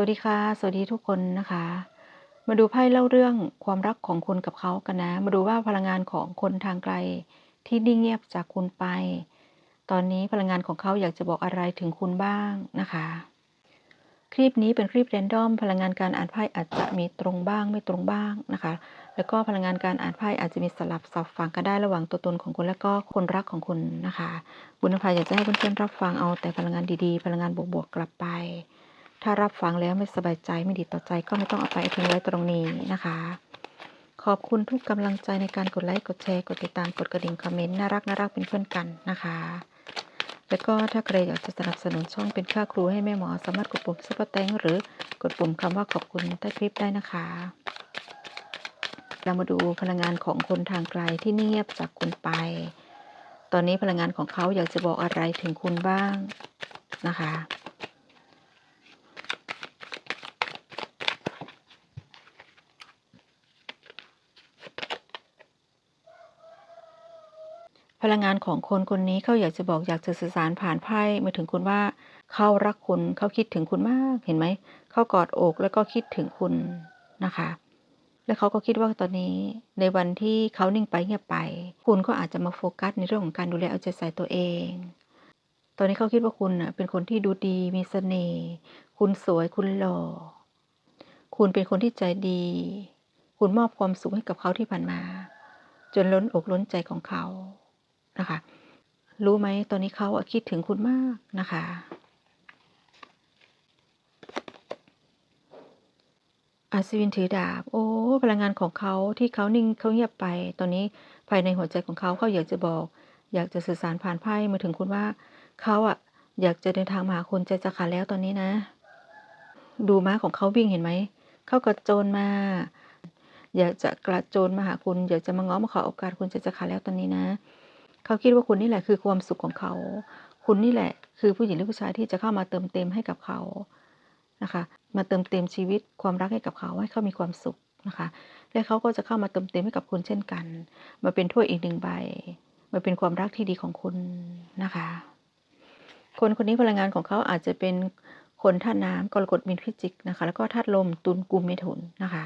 วัสดีค่ะ สวัสดีทุกคนนะคะ มาดูไพ่เล่าเรื่องความรักของคุณกับเขากันนะ มาดูว่าพลังงานของคนทางไกลที่นิ่งเงียบจากคุณไป ตอนนี้พลังงานของเขาอยากจะบอกอะไรถึงคุณบ้างนะคะ คลิปนี้เป็นคลิปแรนดอม พลังงานการอ่านไพ่อาจจะมีตรงบ้างไม่ตรงบ้างนะคะ แล้วก็พลังงานการอ่านไพ่อาจจะมีสลับสับฟังกันได้ระหว่างตัวตนของคุณและก็คนรักของคุณนะคะ บุญนภาอยากจะให้เพื่อนๆรับฟังเอาแต่พลังงานดีๆ พลังงานบวกๆกลับไป ถ้ารับฟังแล้วไม่สบายใจไม่ดีต่อใจก็ไม่ต้องเอาไปทิ้งไว้ตรงนี้นะคะ ขอบคุณทุกกำลังใจในการกดไลค์กดแชร์กดติดตามกดกระดิ่งคอมเมนต์น่ารักน่ารักเป็นเพื่อนกันนะคะแล้วก็ถ้าใครอยากจะสนับสนุนช่องเป็นค่าครูให้แม่หมอสามารถกดปุ่มซุปเปอร์แตงหรือกดปุ่มคำว่าขอบคุณใต้คลิปได้นะคะ เรามาดูพลังงานของคนทางไกลที่เงียบจากคุณไป ตอนนี้พลังงานของเขาอยากจะบอกอะไรถึงคุณบ้างนะคะ พลังงานของคนคนนี้เขาอยากจะบอกอยากจะสื่อสารผ่านไพ่มาถึงคุณว่าเขารักคุณเขาคิดถึงคุณมากเห็นไหมเขากอดอกแล้วก็คิดถึงคุณนะคะ แล้วเขาก็คิดว่าตอนนี้ในวันที่เขานิ่งไปเงียบไป คุณก็อาจจะมาโฟกัสในเรื่องของการดูแลเอาใจใส่ตัวเอง ตอนนี้เขาคิดว่าคุณน่ะเป็นคนที่ดูดีมีเสน่ห์คุณสวยคุณหล่อคุณเป็นคนที่ใจดี คุณมอบความสุขให้กับเขาที่ผ่านมา จนล้นอกล้นใจของเขา นะคะ รู้ไหมตอนนี้เขาคิดถึงคุณมากนะคะอาศวินถือดาบ โอ้ พลังงานของเขาที่เขานิ่งเขาเงียบไป ตอนนี้ภายในหัวใจของเขาเขาอยากจะบอก อยากจะสื่อสารผ่านไพ่มาถึงคุณว่าเขาอะอยากจะเดินทางมาหาคุณใจจะขาดแล้วตอนนี้นะ ดูม้าของเขาวิ่งเห็นไหม เขากระโจนมา อยากจะกระโจนมาหาคุณ อยากจะมาง้อมาขอโอกาสคุณใจจะขาดแล้วตอนนี้นะ เขาคิดว่าคุณนี่แหละคือความสุขของเขา คุณนี่แหละคือผู้หญิงหรือผู้ชายที่จะเข้ามาเติมเต็มให้กับเขานะคะ มาเติมเต็มชีวิตความรักให้กับเขาให้เขามีความสุขนะคะ และเขาก็จะเข้ามาเติมเต็มให้กับคุณเช่นกัน มาเป็นถ้วยอีกหนึ่งใบ มาเป็นความรักที่ดีของคุณนะคะ คนคนนี้พลังงานของเขาอาจจะเป็นคนธาตุน้ำกรกฎมีนพิจิกนะคะ แล้วก็ธาตุลมตุลกุมเมถุนนะคะ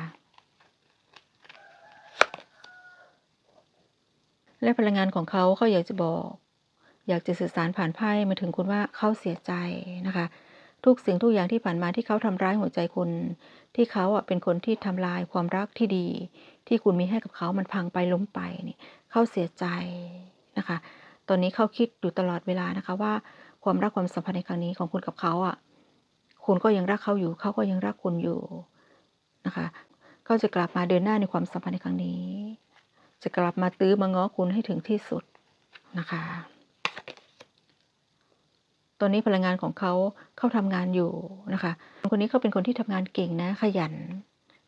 และพลังงานของเขาเขาอยากจะบอก อยากจะสื่อสารผ่านไพ่มาถึงคุณว่าเขาเสียใจนะคะ ทุกสิ่งทุกอย่างที่ผ่านมาที่เขาทำร้ายหัวใจคุณ ที่เขาอะเป็นคนที่ทำลายความรักที่ดี ที่คุณมีให้กับเขามันพังไปล้มไปนี่เขาเสียใจนะคะ ตอนนี้เขาคิดอยู่ตลอดเวลานะคะว่าความรักความสัมพันธ์ในครั้งนี้ของคุณกับเขาอะคุณก็ยังรักเขาอยู่ เขาก็ยังรักคุณอยู่นะคะเขาจะกลับมาเดินหน้าในความสัมพันธ์ในครั้งนี้ จะกลับมาตื้อมาง้อคุณให้ถึงที่สุดนะคะ ตอนนี้พลังงานของเขาเข้าทำงานอยู่นะคะคนนี้เขาเป็นคนที่ทำงานเก่งนะ ขยัน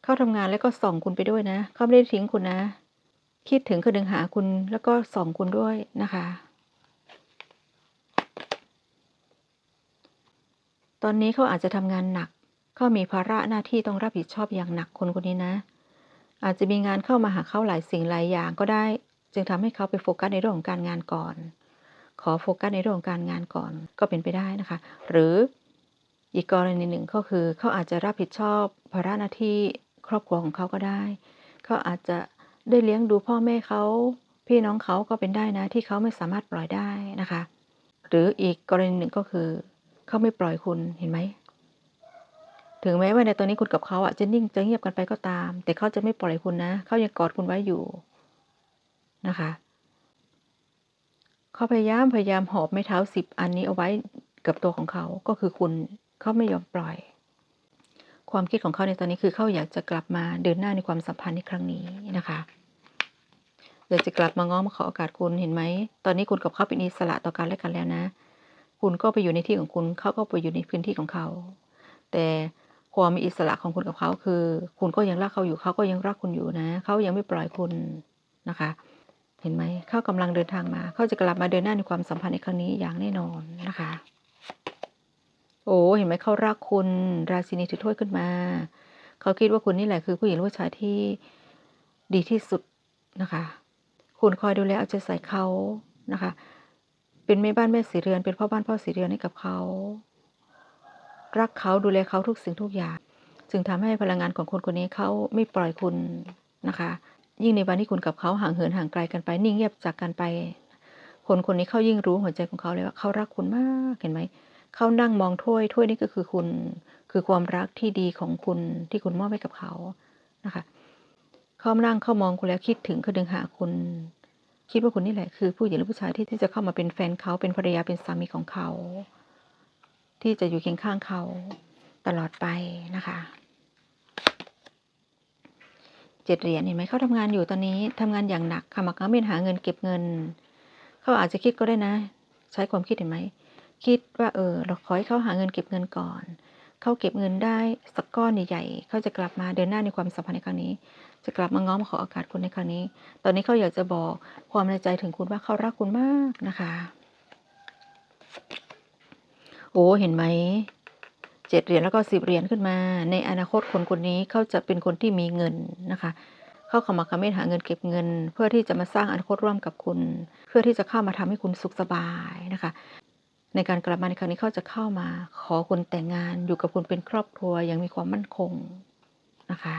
เข้าทำงานแล้วก็ส่องคุณไปด้วยนะ เขาไม่ได้ทิ้งคุณนะ คิดถึงก็ดึงหาคุณแล้วก็ส่องคุณด้วยนะคะตอนนี้เขาอาจจะทำงานหนัก เขามีภาระหน้าที่ต้องรับผิดชอบอย่างหนักคนคนนี้นะ อาจจะมีงานเข้ามาหาเขาหลายสิ่งหลายอย่างก็ได้ จึงทำให้เขาไปโฟกัสในเรื่องของการงานก่อน ขอโฟกัสในเรื่องของการงานก่อนก็เป็นไปได้นะคะ หรืออีกกรณีหนึ่งก็คือเขาอาจจะรับผิดชอบภาระหน้าที่ครอบครัวของเขาก็ได้ เขาอาจจะได้เลี้ยงดูพ่อแม่เขาพี่น้องเขาก็เป็นได้นะที่เขาไม่สามารถปล่อยได้นะคะ หรืออีกกรณีหนึ่งก็คือเขาไม่ปล่อยคุณเห็นไหม ถึงแม้ว่าในตอนนี้คุณกับเขาอะจะนิ่งจะเงียบกันไปก็ตาม แต่เขาจะไม่ปล่อยคุณนะเขายังกอดคุณไว้อยู่นะคะเขาพยายามพยายามหอบไม้เท้าสิบอันนี้เอาไว้กับตัวของเขาก็คือคุณเขาไม่ยอมปล่อย ความคิดของเขาในตอนนี้คือเขาอยากจะกลับมาเดินหน้าในความสัมพันธ์ในครั้งนี้นะคะอยากจะกลับมาง้อมาขอโอกาสคุณเห็นไหมตอนนี้คุณกับเขาเป็นอิสระต่อกันและกันแล้วนะ คุณก็ไปอยู่ในที่ของคุณเขาก็ไปอยู่ในพื้นที่ของเขา แต่ ความมีอิสระของคุณกับเขาคือ คุณก็ยังรักเขาอยู่เขาก็ยังรักคุณอยู่นะเขายังไม่ปล่อยคุณนะคะ เห็นไหมเขากำลังเดินทางมาเขาจะกลับมาเดินหน้าในความสัมพันธ์ในครั้งนี้อย่างแน่นอนนะคะ โอ้เห็นไหมเขารักคุณ ราชินีถือถ้วยขึ้นมาเขาคิดว่าคุณนี่แหละคือผู้หญิงผู้ชายที่ดีที่สุดนะคะ คุณคอยดูแลเอาใจใส่เขานะคะ เป็นแม่บ้านแม่สีเรือนเป็นพ่อบ้านพ่อสีเรือนให้กับเขา รักเขาดูแลเขาทุกสิ่งทุกอย่าง จึงทำให้พลังงานของคนคนนี้เขาไม่ปล่อยคุณนะคะ ยิ่งในวันที่คุณกับเขาห่างเหินห่างไกลกันไป นิ่งเงียบจากกันไป คนคนนี้เขายิ่งรู้หัวใจของเขาเลยว่าเขารักคุณมากเห็นไหมเขานั่งมองถ้วยถ้วยนี่ก็คือคุณ คือความรักที่ดีของคุณที่คุณมอบให้กับเขานะคะเขานั่งเขามองคุณแล้วคิดถึงเขาดึงหาคุณ คิดว่าคุณนี่แหละคือผู้หญิงหรือผู้ชายที่ที่จะเข้ามาเป็นแฟนเขาเป็นภรรยาเป็นสามีของเขา ที่จะอยู่เคียงข้างเขาตลอดไปนะคะเจ็ดเหรียญเห็นไหมเขาทำงานอยู่ตอนนี้ทำงานอย่างหนักค่ะมักเม่นหาเงินเก็บเงิน เขาอาจจะคิดก็ได้นะ ใช้ความคิดเห็นไหมคิดว่าเออ เราขอให้เขาหาเงินเก็บเงินก่อน เขาเก็บเงินได้สักก้อนใหญ่ๆเขาจะกลับมาเดินหน้าในความสัมพันธ์ในครั้งนี้ จะกลับมาง้อมาขอโอกาสคุณในครั้งนี้ ตอนนี้เขาอยากจะบอกความในใจถึงคุณว่าเขารักคุณมากนะคะ โอ้เห็นไหมเจ็ดเหรียญแล้วก็สิบเหรียญขึ้นมา ในอนาคตคนคนนี้เขาจะเป็นคนที่มีเงินนะคะเข้าขมักเขม้นหาเงินเก็บเงิน เพื่อที่จะมาสร้างอนาคตร่วมกับคุณ เพื่อที่จะเข้ามาทำให้คุณสุขสบายนะคะ ในการกลับมาในครั้งนี้เขาจะเข้ามา ขอคุณแต่งงานอยู่กับคุณเป็นครอบครัวอย่างมีความมั่นคงนะคะ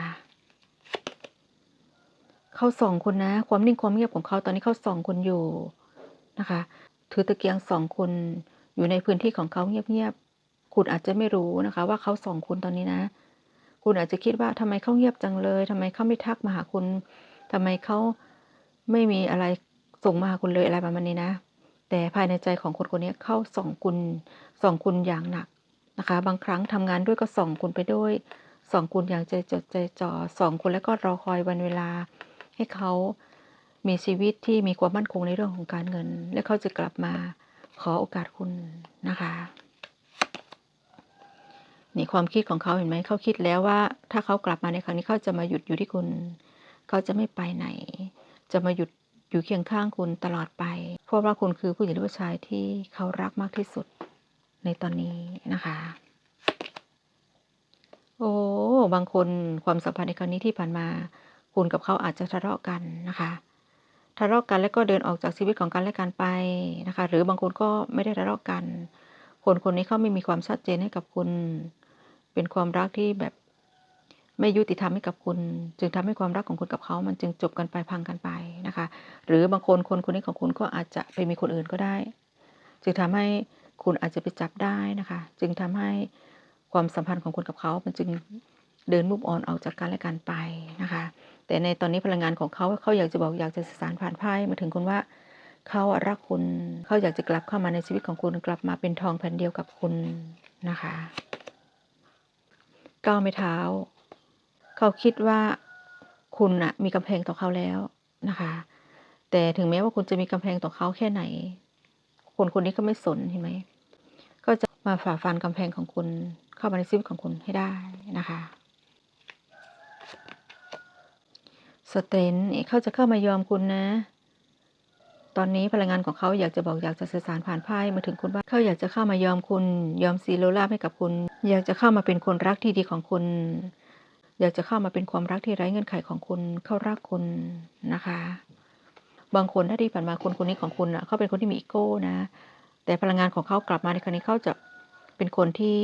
เขาส่องคุณนะ ความนิ่งความเงียบของเขาตอนนี้เขาส่องคุณอยู่นะคะ ถือตะเกียงส่องคุณ อยู่ในพื้นที่ของเขาเงียบๆ คุณอาจจะไม่รู้นะคะ ว่าเขาส่องคุณตอนนี้นะ คุณอาจจะคิดว่าทำไมเขาเงียบจังเลยทำไมเขาไม่ทักมาหาคุณทำไมเขาไม่มีอะไรส่งมาหาคุณเลยอะไรประมาณนี้นะ แต่ภายในใจของคนคนนี้เข้าส่องคุณส่องคุณอย่างหนักนะคะ บางครั้งทำงานด้วยก็ส่องคุณไปด้วยส่องคุณอย่างใจจดใจจ่อส่องคุณแล้วก็รอคอยวันเวลา ให้เขามีชีวิตที่มีความมั่นคงในเรื่องของการเงิน และเขาจะกลับมา ขอโอกาสคุณนะคะ นี่ความคิดของเขาเห็นไหมเขาคิดแล้วว่า ถ้าเขากลับมาในครั้งนี้เขาจะมาหยุดอยู่ที่คุณเขาจะไม่ไปไหน จะมาหยุดอยู่เคียงข้างคุณตลอดไป เพราะว่าคุณคือผู้หญิงหรือผู้ชายที่เขารักมากที่สุดในตอนนี้นะคะ โอ้ บางคนความสัมพันธ์ในครั้งนี้ที่ผ่านมา คุณกับเขาอาจจะทะเลาะกันนะคะ ทะเลาะกันแล้วก็เดินออกจากชีวิตของกันและกันไปนะคะ หรือบางคนก็ไม่ได้ทะเลาะกัน คนคนนี้เขาไม่มีความชัดเจนให้กับคุณ เป็นความรักที่แบบไม่ยุติธรรมให้กับคุณ จึงทำให้ความรักของคุณกับเขามันจึงจบกันไปพังกันไปนะคะ หรือบางคนคนคนนี้ของคุณก็อาจจะไปมีคนอื่นก็ได้ จึงทำให้คุณอาจจะไปจับได้นะคะ จึงทำให้ความสัมพันธ์ของคุณกับเขา มันจึงเดินมุบออนออกจากกันและกันไปนะคะ แต่ในตอนนี้พลังงานของเขาเขาอยากจะบอกอยากจะสื่อสารผ่านไพ่มาถึงคุณว่าเขารักคุณเขาอยากจะกลับเข้ามาในชีวิตของคุณกลับมาเป็นทองแผ่นเดียวกับคุณนะคะก้าวไม่เท้า เขาคิดว่าคุณอะมีกำแพงต่อเขาแล้วนะคะ แต่ถึงแม้ว่าคุณจะมีกำแพงต่อเขาแค่ไหน คนคนนี้ก็ไม่สนเห็นไหมก็จะมาฝ่าฟันกำแพงของคุณเข้ามาในชีวิตของคุณให้ได้นะคะ สเตรนเขาจะเข้ามายอมคุณนะ ตอนนี้พลังงานของเขาอยากจะบอกอยากจะสื่อสารผ่านไพ่มาถึงคุณว่าเขาอยากจะเข้ามายอมคุณยอมซีโรล่าให้กับคุณ อยากจะเข้ามาเป็นคนรักที่ดีของคุณ อยากจะเข้ามาเป็นความรักที่ไร้เงื่อนไขของคุณเขารักคุณนะคะ บางคนถ้าที่ผ่านมาคนคนนี้ของคุณอะเขาเป็นคนที่มีอีโก้นะ แต่พลังงานของเขากลับมาในครั้งนี้เขาจะเป็นคนที่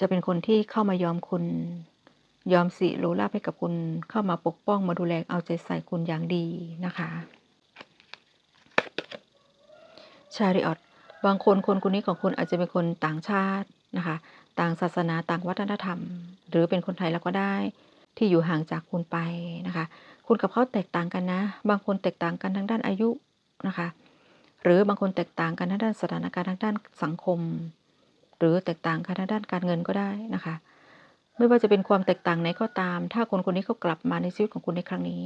จะเป็นคนที่เข้ามายอมคุณ ยอมสิโลลาให้กับคุณเข้ามาปกป้องมาดูแลเอาใจใส่คุณอย่างดีนะคะชาริออตบางคนคนคนนี้ของคุณอาจจะเป็นคนต่างชาตินะคะ ต่างศาสนาต่างวัฒนธรรม หรือเป็นคนไทยแล้วก็ได้ ที่อยู่ห่างจากคุณไปนะคะ คุณกับเขาแตกต่างกันนะ บางคนแตกต่างกันทางด้านอายุนะคะ หรือบางคนแตกต่างกันทางด้านสถานการณ์ทางด้านสังคม หรือแตกต่างกันทางด้านการเงินก็ได้นะคะ ไม่ว่าจะเป็นความแตกต่างไหนก็ตาม ถ้าคนคนนี้เขากลับมาในชีวิตของคุณในครั้งนี้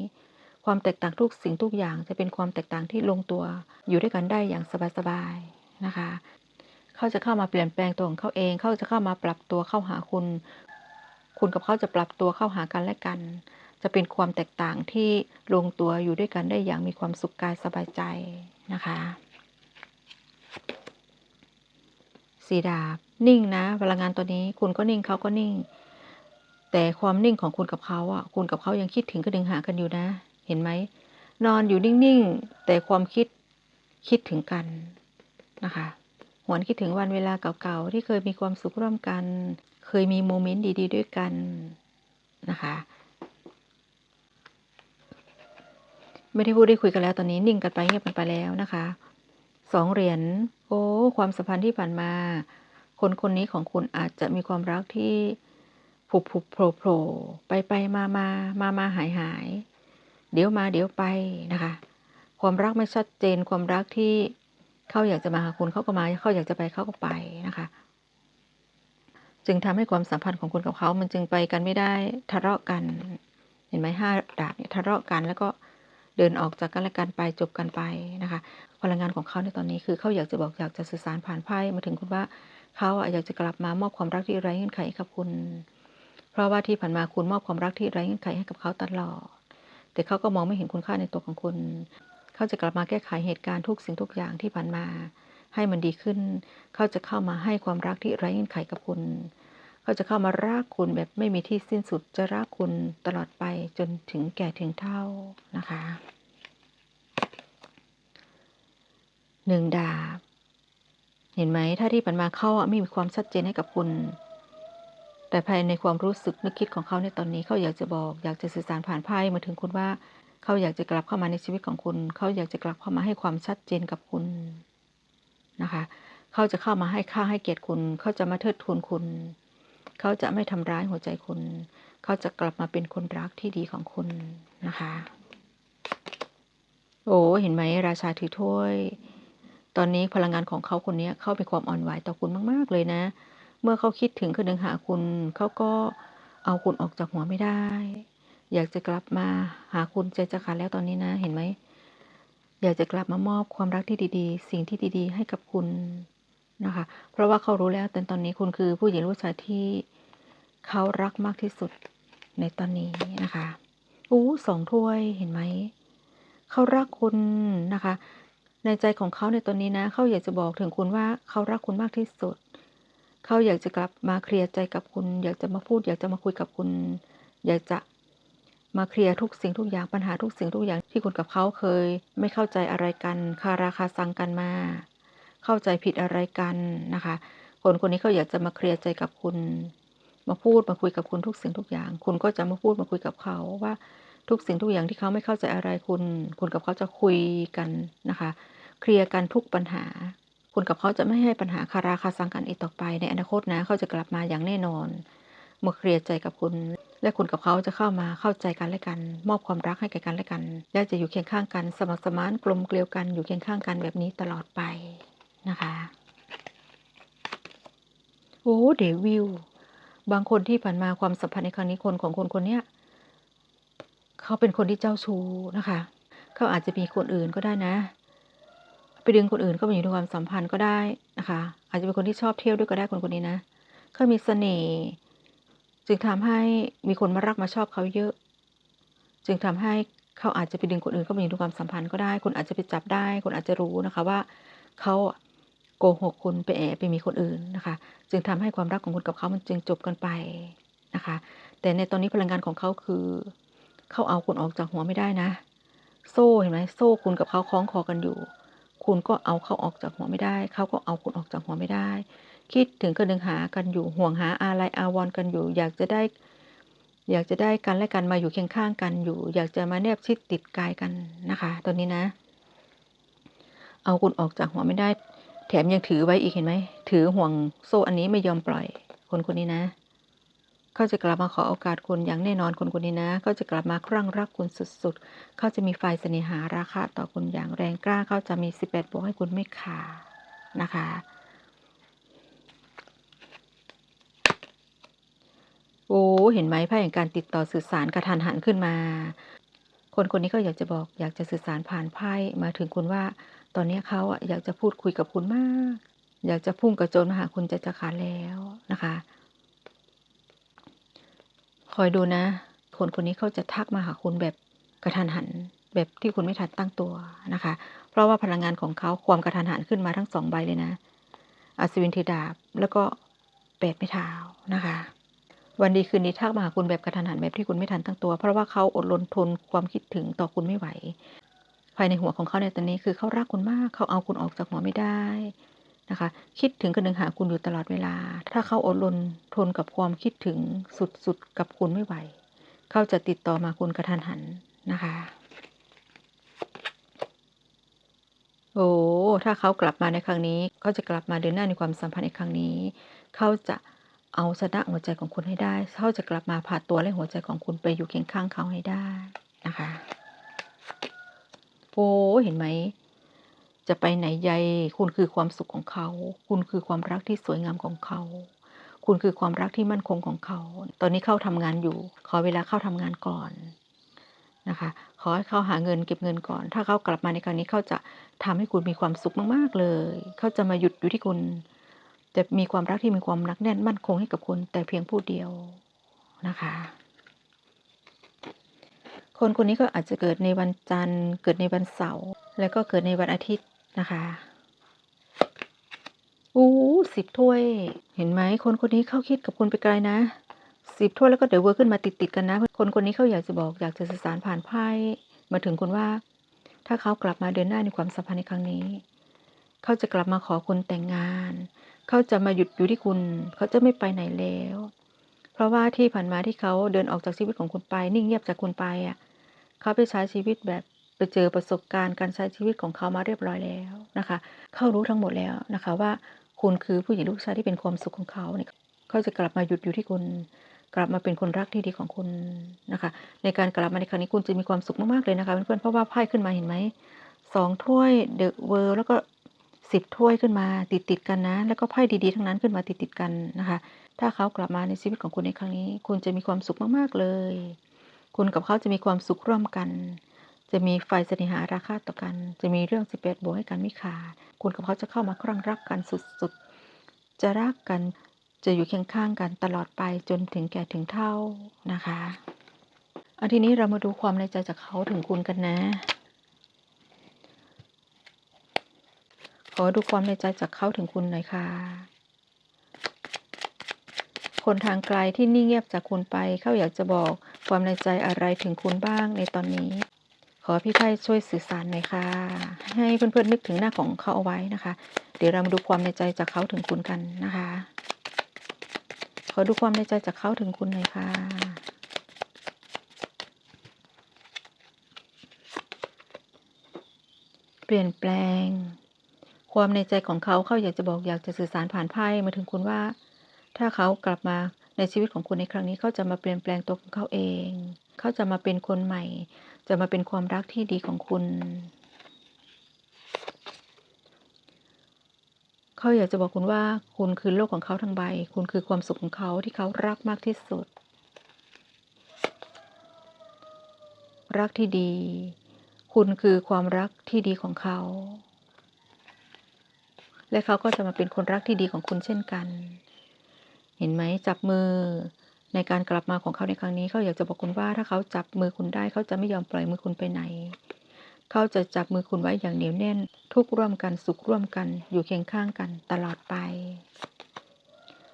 ความแตกต่างทุกสิ่งทุกอย่างจะเป็นความแตกต่างที่ลงตัว อยู่ด้วยกันได้อย่างสบายๆนะคะ เขาจะเข้ามาเปลี่ยนแปลงตัวของเขาเอง เขาจะเข้ามาปรับตัวเข้าหาคุณ คุณกับเขาจะปรับตัวเข้าหากันและกัน จะเป็นความแตกต่างที่ลงตัวอยู่ด้วยกันได้อย่างมีความสุขกายสบายใจนะคะสีดาบ นิ่งนะพลังงานตัวนี้ คุณก็นิ่งเขาก็นิ่ง แต่ความนิ่งของคุณกับเขาอะ คุณกับเขายังคิดถึงกระดึงหากันอยู่นะ เห็นไหม นอนอยู่นิ่งๆ แต่ความคิดคิดถึงกันนะคะ หวนคิดถึงวันเวลาเก่าๆ ที่เคยมีความสุขร่วมกัน เคยมีโมเมนต์ดีๆ ด้วยกันนะคะ ไม่ได้พูดได้คุยกันแล้วตอนนี้นิ่งกันไปเงียบกันไปแล้วนะคะสองเหรียญโอ้ความสัมพันธ์ที่ผ่านมา คนคนนี้ของคุณอาจจะมีความรักที่ ผุบผุบโผล่โผล่ไปไปมามามามาหายหายเดี๋ยวมาเดี๋ยวไปนะคะ ความรักไม่ชัดเจนความรักที่เขาอยากจะมาหาคุณเขาก็มาเขาอยากจะไปเขาก็ไปนะคะ จึงทำให้ความสัมพันธ์ของคุณกับเขา มันจึงไปกันไม่ได้ทะเลาะกัน เห็นไหมห้าดาบเนี่ยทะเลาะกันแล้วก็เดินออกจากกันและกันไปจบกันไปนะคะ พลังงานของเขาในตอนนี้คือเขาอยากจะบอกอยากจะสื่อสารผ่านไพ่มาถึงคุณว่าเขาอยากจะกลับมามอบความรักที่ไร้เงื่อนไขให้กับคุณ ราะว่าที่ผ่านมาคุณมอบความรักที่ไร้เงื่อนไขให้กับเขาตลอด แต่เขาก็มองไม่เห็นคุณค่าในตัวของคุณ เขาจะกลับมาแก้ไขเหตุการณ์ทุกสิ่งทุกอย่างที่ผ่านมา ให้มันดีขึ้น เขาจะเข้ามาให้ความรักที่ไร้เงื่อนไขกับคุณ เขาจะเข้ามารักคุณแบบไม่มีที่สิ้นสุด จะรักคุณตลอดไปจนถึงแก่ถึงเท่านะคะหนึ่งดาบ เห็นไหม ถ้าที่ผ่านมาเขาไม่มีความชัดเจนให้กับคุณ แต่ภายในความรู้สึกนึกคิดของเขาในตอนนี้เขาอยากจะบอก อยากจะสื่อสารผ่านไพ่มาถึงคุณว่าเขาอยากจะกลับเข้ามาในชีวิตของคุณ เขาอยากจะกลับเข้ามาให้ความชัดเจนกับคุณนะคะ เขาจะเข้ามาให้ค่าให้เกียรติคุณ เขาจะมาเทิดทูนคุณ เขาจะไม่ทำร้ายหัวใจคุณ เขาจะกลับมาเป็นคนรักที่ดีของคุณนะคะ โอ้เห็นไหมราชาถือถ้วย ตอนนี้พลังงานของเขาคนนี้เข้าไปความอ่อนไหวต่อคุณมาก ๆ เลยนะ เมื่อเขาคิดถึงคนหนึ่งหาคุณ เขาก็เอาคุณออกจากหัวไม่ได้ อยากจะกลับมาหาคุณใจจะขาดแล้วตอนนี้นะ เห็นไหม อยากจะกลับมามอบความรักที่ดีๆ สิ่งที่ดีๆ ให้กับคุณนะคะ เพราะว่าเขารู้แล้วแต่ตอนนี้คุณคือผู้หญิงผู้ชายที่เขารักมากที่สุดในตอนนี้นะคะอู้สองถ้วยเห็นไหม เขารักคุณนะคะ ในใจของเขาในตอนนี้นะ เขาอยากจะบอกถึงคุณว่าเขารักคุณมากที่สุด เขาอยากจะกลับมาเคลียร์ใจกับคุณ อยากจะมาพูด อยากจะมาคุยกับคุณ อยากจะมาเคลียร์ทุกสิ่งทุกอย่างปัญหาทุกสิ่งทุกอย่างที่คุณกับเขาเคย ไม่เข้าใจอะไรกันคาราคาซังกันมา เข้าใจผิดอะไรกันนะคะ คนคนนี้เขาอยากจะมาเคลียร์ใจกับคุณ มาพูดมาคุยกับคุณทุกสิ่งทุกอย่าง คุณก็จะมาพูดมาคุยกับเขาว่าทุกสิ่งทุกอย่างที่เขาไม่เข้าใจอะไรคุณ คุณกับเขาจะคุยกันนะคะ เคลียร์กันทุกปัญหา คุณกับเขาจะไม่ให้ปัญหาคาราคาซังกันอีกต่อไป ในอนาคตนะเขาจะกลับมาอย่างแน่นอนเมาเคลียร์ใจกับคุณ และคุณกับเขาจะเข้ามาเข้าใจกันและกัน มอบความรักให้แก่กันและกัน และจะอยู่เคียงข้างกัน สมัครสมานกลมเกลียวกันอยู่เคียงข้างกันแบบนี้ตลอดไปนะคะโอ้เดวิลบางคนที่ผ่านมาความสัมพันธ์ในครั้งนี้คนของคนคนนี้เขาเป็นคนที่เจ้าชู้นะคะ เขาอาจจะมีคนอื่นก็ได้นะ ไปดึงคนอื่นเข้ามาอยู่ในความสัมพันธ์ก็ได้นะคะ อาจจะเป็นคนที่ชอบเที่ยวด้วยก็ได้คนคนนี้นะเขามีเสน่ห์จึงทำให้มีคนมารักมาชอบเขาเยอะ จึงทำให้เขาอาจจะไปดึงคนอื่นเข้ามาอยู่ในความสัมพันธ์ก็ได้คุณอาจจะไปจับได้คุณอาจจะรู้นะคะว่าเขาโกหกคุณไปแอบไปมีคนอื่นนะคะ จึงทำให้ความรักของคุณกับเขามันจึงจบกันไปนะคะ แต่ในตอนนี้พลังงานของเขาคือเขาเอาคุณออกจากหัวไม่ได้นะ โซ่เห็นไหมโซ่คุณกับเขาคล้องคอกันอยู่ คุณก็เอาเขาออกจากหัวไม่ได้ เขาก็เอาคุณออกจากหัวไม่ได้ คิดถึงกันดึงหากันอยู่ห่วงหาอะไรอาวรกันอยู่ อยากจะได้ อยากจะได้กันและกันมาอยู่เคียงข้างกันอยู่ อยากจะมาแนบชิดติดกายกันนะคะตัวนี้นะ เอาคุณออกจากหัวไม่ได้ แถมยังถือไว้อีกเห็นไหมถือห่วงโซ่อันนี้ไม่ยอมปล่อย คนคนนี้นะ เขาจะกลับมาขอโอกาสคุณอย่างแน่นอนคนคนนี้นะเขาจะกลับมาครั่งรักคุณสุดๆ เขาจะมีไฟเสน่หาราคะต่อคุณอย่างแรงกล้า เขาจะมี 18บวกให้คุณไม่ขาดนะคะ โอ้เห็นไหมไพ่แห่งการติดต่อสื่อสารกระทันหันขึ้นมา คนคนนี้ก็อยากจะบอก อยากจะสื่อสารผ่านไพ่มาถึงคุณว่า ตอนนี้เขาอะอยากจะพูดคุยกับคุณมาก อยากจะพุ่งกระโจนมาหาคุณจะจะขาดแล้วนะคะ คอยดูนะ คนคนนี้เขาจะทักมาหาคุณแบบกระทันหัน แบบที่คุณไม่ทันตั้งตัวนะคะ เพราะว่าพลังงานของเขาความกระทันหันขึ้นมาทั้งสองใบเลยนะอัศวินเทดาบแล้วก็แปดไม่เท้านะคะ วันดีคืนนี้ทักมาหาคุณแบบกระทันหันแบบที่คุณไม่ทันตั้งตัว เพราะว่าเขาอดรนทนความคิดถึงต่อคุณไม่ไหว ภายในหัวของเขาในตอนนี้คือเขารักคุณมากเขาเอาคุณออกจากหัวไม่ได้ นะคะ คิดถึงกันหนึ่งหาคุณอยู่ตลอดเวลา ถ้าเขาอดรนทนกับความคิดถึงสุดๆ กับคุณไม่ไหว เขาจะติดต่อมาคุณกระทันหันนะคะ โอ้ ถ้าเขากลับมาในครั้งนี้เขาจะกลับมาเดินหน้าในความสัมพันธ์ในครั้งนี้ เขาจะเอาชนะหัวใจของคุณให้ได้ เขาจะกลับมาผ่าตัวและหัวใจของคุณไปอยู่เคียงข้างเขาให้ได้นะคะ โอ้ เห็นไหม จะไปไหนใยคุณคือความสุขของเขา คุณคือความรักที่สวยงามของเขา คุณคือความรักที่มั่นคงของเขา ตอนนี้เข้าทำงานอยู่ ขอเวลาเข้าทำงานก่อนนะคะขอให้เขาหาเงินเก็บเงินก่อน ถ้าเขากลับมาในครั้งนี้เขาจะทำให้คุณมีความสุขมากๆเลย เขาจะมาหยุดอยู่ที่คุณจะมีความรักที่มีความรักแน่นมั่นคงให้กับคุณแต่เพียงผู้เดียวนะคะ คนคนนี้ก็อาจจะเกิดในวันจันทร์ เกิดในวันเสาร์ แล้วก็เกิดในวันอาทิตย์ นะคะอู้สิบถ้วย เห็นไหมคนคนนี้เข้าคิดกับคุณไปไกลนะสิบถ้วยแล้วก็เดี๋ยวเวอร์ขึ้นมาติดติดกันนะ คนคนนี้เขาอยากจะบอกอยากจะสื่อสารผ่านไพ่มาถึงคุณว่า ถ้าเขากลับมาเดินหน้าในความสัมพันธ์ในครั้งนี้ เขาจะกลับมาขอคุณแต่งงาน เขาจะมาหยุดอยู่ที่คุณ เขาจะไม่ไปไหนแล้ว เพราะว่าที่ผ่านมาที่เขาเดินออกจากชีวิตของคุณไป นิ่งเงียบจากคุณไปอะเขาไปใช้ชีวิตแบบ ไปเจอประสบการณ์การใช้ชีวิตของเขามาเรียบร้อยแล้วนะคะ เขารู้ทั้งหมดแล้วนะคะว่าคุณคือผู้หญิงลูกชายที่เป็นความสุขของเขาเนี่ยเขาจะกลับมาหยุดอยู่ที่คุณ กลับมาเป็นคนรักที่ดีของคุณนะคะ ในการกลับมาในครั้งนี้คุณจะมีความสุขมากๆเลยนะคะเพื่อนๆเพราะว่าไพ่ขึ้นมาเห็นไหมสองถ้วยเดอะเวิร์แล้วก็สิบถ้วยขึ้นมาติดติดกันนะ แล้วก็ไพ่ดีๆทั้งนั้นขึ้นมาติดติดกันนะคะ ถ้าเขากลับมาในชีวิตของคุณในครั้งนี้ คุณจะมีความสุขมากๆเลย คุณกับเขาจะมีความสุขร่วมกัน จะมีไฟเสน่หาราคาต่อกัน จะมีเรื่องสิบแปดบวกให้กันไม่ขาดคุณกับเขาจะเข้ามาครั่งรักกันสุดๆ จะรักกันจะอยู่เคียงข้างกันตลอดไปจนถึงแก่ถึงเท่านะคะอันทีนี้เรามาดูความในใจจากเขาถึงคุณกันนะ ขอดูความในใจจากเขาถึงคุณหน่อยค่ะ คนทางไกลที่นิ่งเงียบจากคุณไป เขาอยากจะบอกความในใจอะไรถึงคุณบ้างในตอนนี้ อพี่ไพ่ช่วยสื่อสารหน่อยค่ะ ให้เพื่อนๆนึกถึงหน้าของเขาเอาไว้นะคะ เดี๋ยวเรามาดูความในใจจากเขาถึงคุณกันนะคะ ขอดูความในใจจากเขาถึงคุณหน่อยค่ะ เปลี่ยนแปลง ความในใจของเขาเขาอยากจะบอกอยากจะสื่อสารผ่านไพ่มาถึงคุณว่า ถ้าเขากลับมา ในชีวิตของคุณในครั้งนี้เขาจะมาเปลี่ยนแปลงตัวของเขาเอง เขาจะมาเป็นคนใหม่ จะมาเป็นความรักที่ดีของคุณ เขาอยากจะบอกคุณว่า คุณคือโลกของเขาทั้งใบ คุณคือความสุขของเขาที่เขารักมากที่สุด รักที่ดี คุณคือความรักที่ดีของเขา และเขาก็จะมาเป็นคนรักที่ดีของคุณเช่นกัน เห็นไหมจับมือ ในการกลับมาของเขาในครั้งนี้เขาอยากจะบอกคุณว่าถ้าเขาจับมือคุณได้เขาจะไม่ยอมปล่อยมือคุณไปไหน เขาจะจับมือคุณไว้อย่างเหนียวแน่น ทุกร่วมกันสุขร่วมกัน อยู่เคียงข้างกันตลอดไป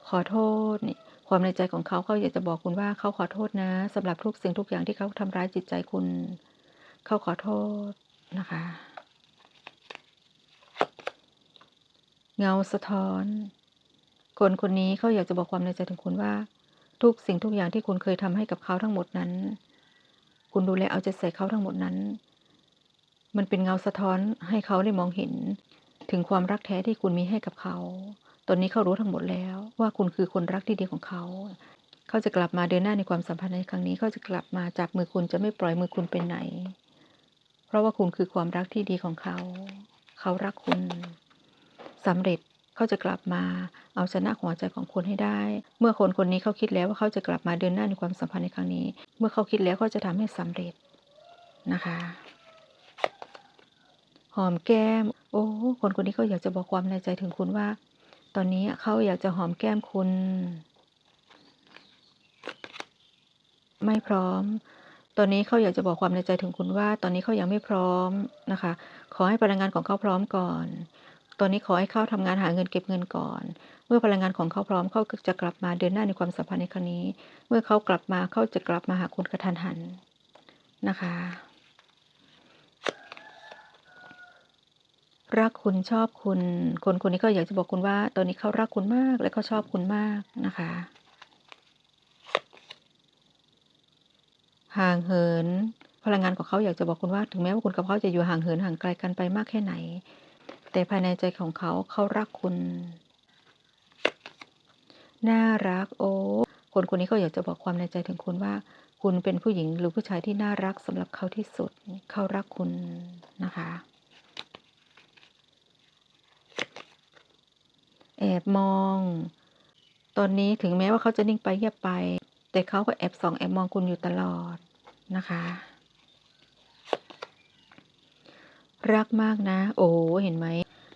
ขอโทษนี่ความในใจของเขาเขาอยากจะบอกคุณว่าเขาขอโทษนะสำหรับทุกสิ่งทุกอย่างที่เขาทำร้ายจิตใจคุณ เขาขอโทษนะคะ เงาสะท้อน คนคนนี้เขาอยากจะบอกความในใจถึงคุณว่า ทุกสิ่งทุกอย่างที่คุณเคยทำให้กับเขาทั้งหมดนั้น คุณดูแลเอาใจใส่เขาทั้งหมดนั้น มันเป็นเงาสะท้อนให้เขาได้มองเห็น ถึงความรักแท้ที่คุณมีให้กับเขา ตอนนี้เขารู้ทั้งหมดแล้ว ว่าคุณคือคนรักที่ดีของเขา เขาจะกลับมาเดินหน้าในความสัมพันธ์ในครั้งนี้เขาจะกลับมาจับมือคุณจะไม่ปล่อยมือคุณไปไหน เพราะว่าคุณคือความรักที่ดีของเขา เขารักคุณสำเร็จ เขาจะกลับมาเอาชนะหัวใจของคุณให้ได้ เมื่อคนคนนี้เขาคิดแล้วว่าเขาจะกลับมาเดินหน้าในความสัมพันธ์ในครั้งนี้ เมื่อเขาคิดแล้วเขาจะทำให้สำเร็จนะคะ หอมแก้ม โอ้คนคนนี้เขาอยากจะบอกความในใจถึงคุณว่า ตอนนี้เขาอยากจะหอมแก้มคุณ ไม่พร้อมตอนนี้เขาอยากจะบอกความในใจถึงคุณว่า ตอนนี้เขายังไม่พร้อมนะคะ ขอให้พลังงานของเขาพร้อมก่อน ตอนนี้ขอให้เขาทำงานหาเงินเก็บเงินก่อน เมื่อพลังงานของเขาพร้อมเขาจะกลับมาเดินหน้าในความสัมพันธ์ในครั้งนี้ เมื่อเขากลับมาเขาจะกลับมาหาคุณกระทันหันนะคะรักคุณชอบคุณ คนคนนี้ก็อยากจะบอกคุณว่า ตอนนี้เขารักคุณมากและเขาชอบคุณมากนะคะ ห่างเหิน พลังงานของเขาอยากจะบอกคุณว่า ถึงแม้ว่าคุณกับเขาจะอยู่ห่างเหินห่างไกลกันไปมากแค่ไหน แต่ภายในใจของเขาเขารักคุณ น่ารักโอ้คนคนนี้ก็อยากจะบอกความในใจถึงคุณว่า คุณเป็นผู้หญิงหรือผู้ชายที่น่ารักสำหรับเขาที่สุด เขารักคุณนะคะแอบมอง ตอนนี้ถึงแม้ว่าเขาจะนิ่งไปเงียบไป แต่เขาก็แอบส่องแอบมองคุณอยู่ตลอดนะคะ รักมากนะ โอ้เห็นไหม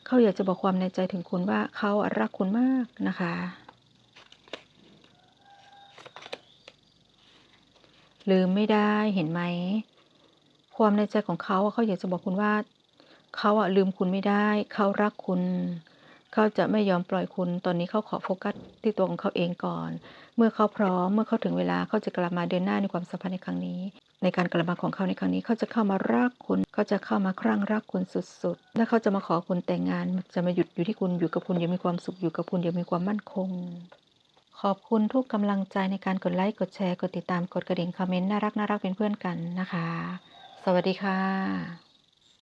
เขาอยากจะบอกความในใจถึงคุณว่าเขารักคุณมากนะคะ ลืมไม่ได้เห็นไหม ความในใจของเขาเขาอยากจะบอกคุณว่า เขาอะลืมคุณไม่ได้ เขารักคุณ เขาจะไม่ยอมปล่อยคุณ ตอนนี้เขาขอโฟกัสที่ตัวของเขาเองก่อน เมื่อเขาพร้อม เมื่อเขาถึงเวลาเขาจะกลับมาเดินหน้าในความสัมพันธ์ในครั้งนี้ ในการกลับมาของเขาในครั้งนี้เขาจะเข้ามารักคุณเขาจะเข้ามาคลั่งรักคุณสุดๆ และเขาจะมาขอคุณแต่งงาน จะมาหยุดอยู่ที่คุณอยู่กับคุณอย่างมีความสุขอยู่กับคุณอย่างมีความมั่นคง ขอบคุณทุกกำลังใจในการกดไลค์กดแชร์กดติดตามกดกระดิ่งคอมเมนต์น่ารักน่ารักเป็นเพื่อนกันนะคะ สวัสดีค่ะ